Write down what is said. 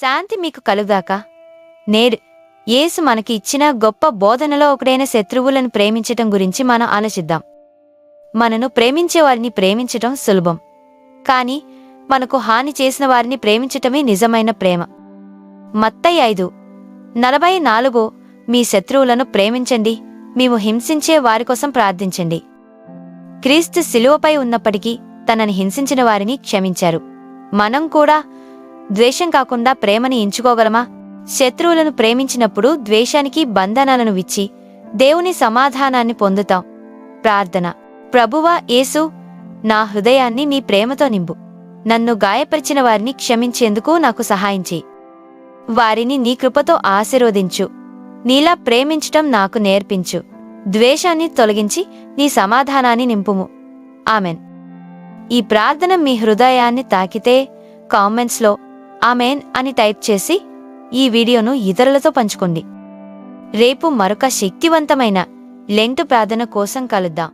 శాంతి మీకు కలుగాక నేడు యేసు మనకి ఇచ్చిన గొప్ప బోధనలో ఒకడైన శత్రువులను ప్రేమించటం గురించి మనం ఆలోచిద్దాం. మనను ప్రేమించే వారిని ప్రేమించటం సులభం. కాని మనకు హాని చేసిన వారిని ప్రేమించటమే నిజమైన ప్రేమ. మత్తై ఐదు నలభై నాలుగు మీ శత్రువులను ప్రేమించండి మేము హింసించే వారి కోసం ప్రార్థించండి. క్రీస్తు శిలువపై ఉన్నప్పటికీ తనని హింసించిన వారిని క్షమించారు. మనం కూడా ద్వేషం కాకుండా ప్రేమని ఎంచుకోగలమా? శత్రువులను ప్రేమించినప్పుడు ద్వేషానికి బంధనాలను విచ్చి దేవుని సమాధానాన్ని పొందుతాం. ప్రార్థన. ప్రభువా యేసు నా హృదయాన్ని నీ ప్రేమతో నింపు. నన్ను గాయపరిచిన వారిని క్షమించేందుకు నాకు సహాయం చేయి. వారిని నీ కృపతో ఆశీర్వదించు. నీలా ప్రేమించటం నాకు నేర్పించు. ద్వేషాన్ని తొలగించి నీ సమాధానాన్ని నింపుము. ఆమెన్. ఈ ప్రార్థన మీ హృదయాన్ని తాకితే కామెంట్స్లో ఆమెన్ అని టైప్ చేసి ఈ వీడియోను ఇతరులతో పంచుకోండి. రేపు మరొక శక్తివంతమైన లెంటు ప్రార్థన కోసం కలుద్దాం.